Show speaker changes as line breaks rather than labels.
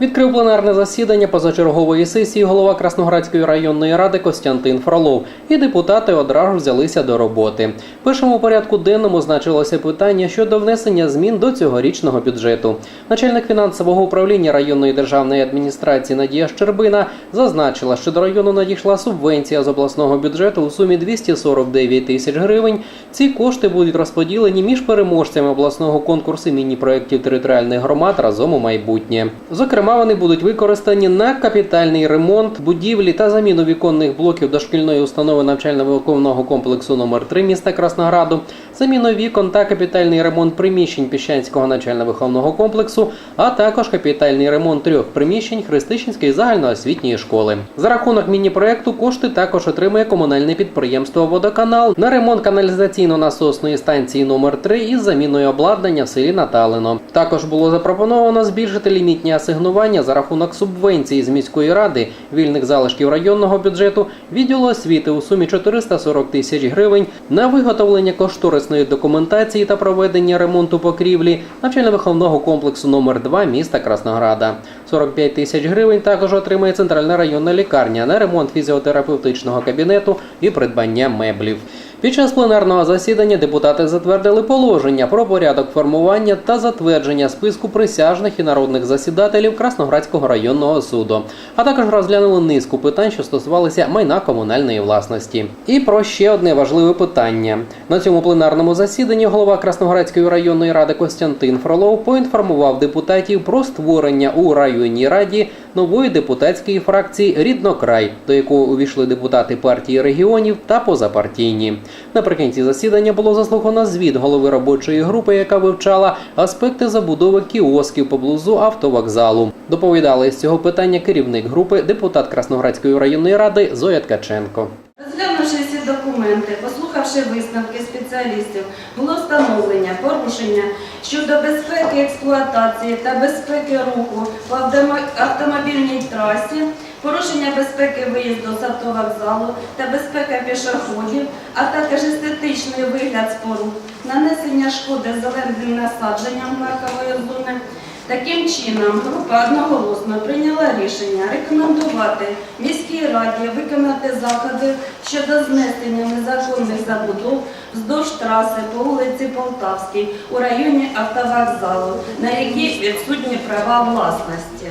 Відкрив пленарне засідання позачергової сесії голова Красноградської районної ради Костянтин Фролов. І депутати одразу взялися до роботи. Першому порядку денному значилося питання щодо внесення змін до цьогорічного бюджету. Начальник фінансового управління районної державної адміністрації Надія Щербина зазначила, що до району надійшла субвенція з обласного бюджету у сумі 249 тисяч гривень. Ці кошти будуть розподілені між переможцями обласного конкурсу міні-проєктів територіальних громад разом у майбутнє. Зокрема, вони будуть використані на капітальний ремонт будівлі та заміну віконних блоків дошкільної установи навчально-виховного комплексу номер 3 міста Краснограду, заміну вікон та капітальний ремонт приміщень Піщанського навчально-виховного комплексу, а також капітальний ремонт трьох приміщень Христищенської загальноосвітньої школи. За рахунок міні-проекту кошти також отримує комунальне підприємство Водоканал на ремонт каналізаційно-насосної станції номер 3 із заміною обладнання в селі Наталино. Також було запропоновано збільшити лімітні асигнування за рахунок субвенції з міської ради вільних залишків районного бюджету відділу освіти у сумі 440 тисяч гривень на виготовлення кошторисної документації та проведення ремонту покрівлі навчально-виховного комплексу номер 2 міста Краснограда. 45 тисяч гривень також отримає центральна районна лікарня на ремонт фізіотерапевтичного кабінету і придбання меблів. Під час пленарного засідання депутати затвердили положення про порядок формування та затвердження списку присяжних і народних засідателів Красноградського районного суду, а також розглянули низку питань, що стосувалися майна комунальної власності. І про ще одне важливе питання. На цьому пленарному засіданні голова Красноградської районної ради Костянтин Фролов поінформував депутатів про створення у районній раді нової депутатської фракції Ріднокрай, до якої увійшли депутати партії регіонів та позапартійні. Наприкінці засідання було заслухано звіт голови робочої групи, яка вивчала аспекти забудови кіосків поблизу автовокзалу. Доповідала із цього питання керівник групи, депутат Красноградської районної ради Зоя Ткаченко.
Розглянувши всі документи, послухавши висновки спеціалістів, було встановлення порушення щодо безпеки експлуатації та безпеки руху автомо- автомобільній трасі, порушення безпеки виїзду з автовокзалу та безпека пішоходів, а також естетичний вигляд споруд, нанесення шкоди зеленим насадженням паркової зони. Таким чином, група одноголосно прийняла рішення рекомендувати міській раді виконати заходи щодо знесення незаконних забудов вздовж траси по вулиці Полтавській у районі автовокзалу, на які відсутні права власності.